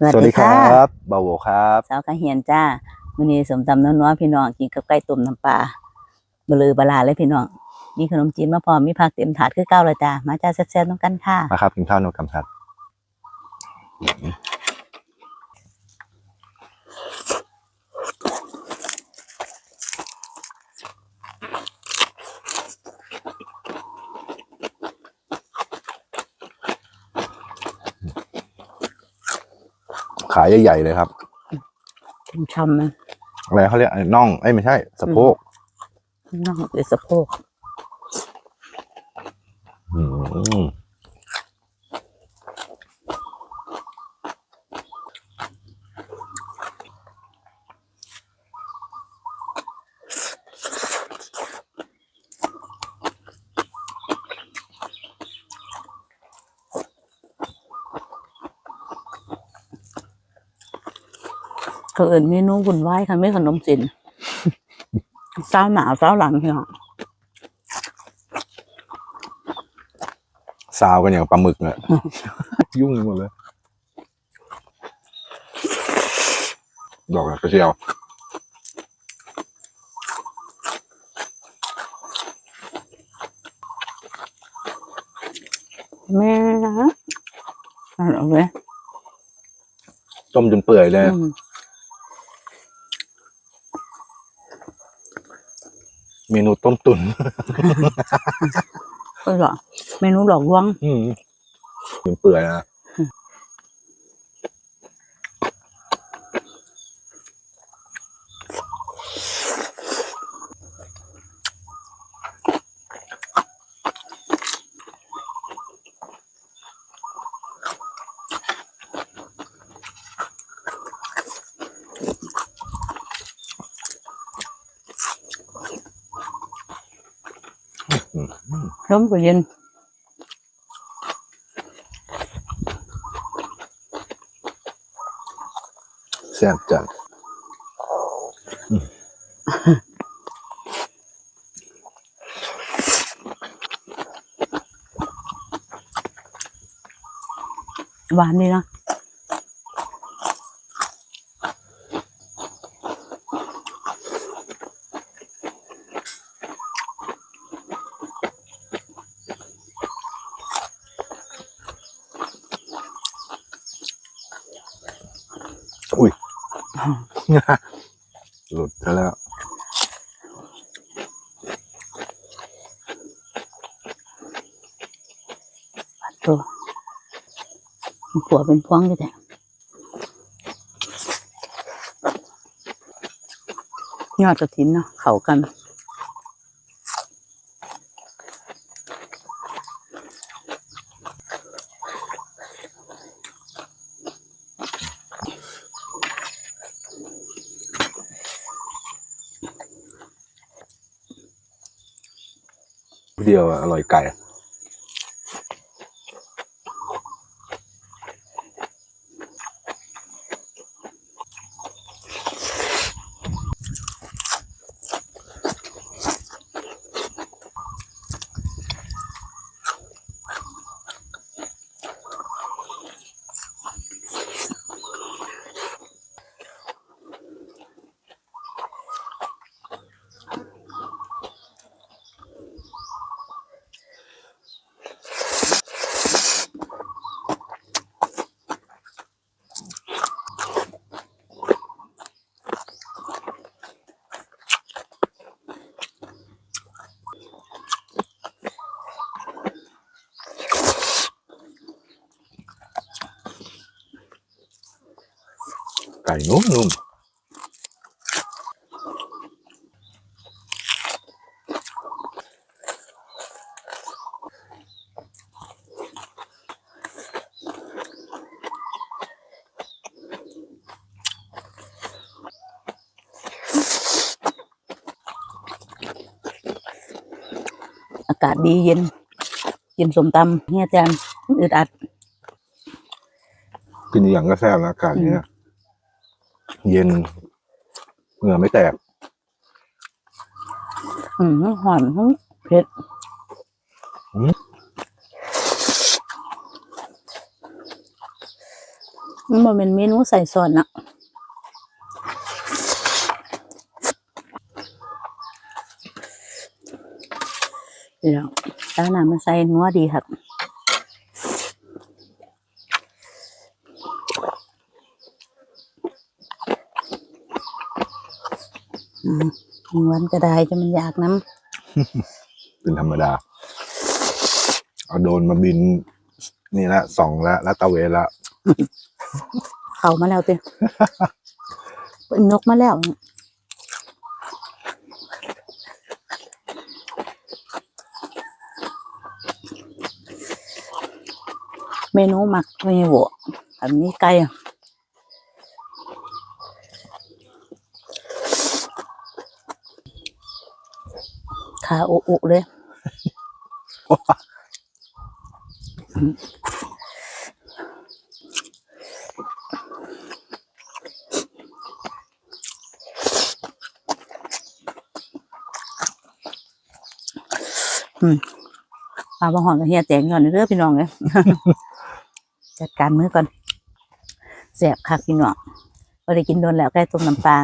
สวัสดีครับบาวโวครับสาวกระเฮียนจ้ามื้อนี้สมตำนัวๆพี่น้องกินกับไก่ต้มน้ำปลาบลือบลาเลยพี่น้องมีขนมจีนมาพร้อมมีผักเต็มถาดคือเก่าเลยจ้ามาจ้าแซ่บๆต้องกันค่ะมาครับกินข้าวนกกำชัด ขายใหญ่ๆเลยครับช่ำๆนะอะไรเขาเรียกอะไรน่องเอ้ยไม่ใช่สะโพกน้องเดือสะโพก อืม เขาเอิญเมนูบุญไหว้ค่ะไม่ขนมจีนเศร้าหนาวเศร้าหลังพี่น้องซาวกันอย่างปลาหมึกเลยยุ่งไปหมดเลย ดอกกระเจียว แม่นะเอาเลยต้มจนเปื่อยเลย อืม เมนูต้มตุ๋นก็หรอเมนูหลอกลวง อืมจนเปื่อยนะ ร่มก็เย็นแซ่บจัด หวานดีนะ อุ้ย หลุดแล้วตัวผัวเป็นพวงอยู่แต่ยอดกระถินเนาะ เขากัน เดียวอร่อยไก่ ไก่นุ่มนุ่มอากาศดีเย็นกินสมตำเฮียจารย์อึดอัดกินอย่างก็แซ่บนะอากาศเนี้ย เย็นเหงื่อไม่แตก อืมหอมทั้งเผ็ดอืมมันบ่เป็นเมนูใส่ซอสนะเดี๋ยวตาหนามาใส่นัวดีครับ อื มวันก็ได้จะมันอยากน้เป็นธรรมดา เอาโดรนมาบิน นี่ละสองละแล้วตะเวนละำเขามาแล้วเต้เป็นนกมาแล้วเมนูหมักไม่โหวอันนี้ไก่ ขาอุอุเลยปลาบะหอนกับเฮียแตงก่อนเด้อพี่น้องเลยจัดการมื้อก่อนแสบคักพี่น้องเราได้กินโดนแล้วใกล้ต้มน้ำปลา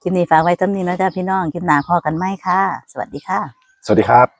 คลิปนี้ฝากไว้ตั้งนี้นะจ๊ะพี่น้องคลิปหน้าพอกันไหมค่ะ สวัสดีค่ะ สวัสดีครับ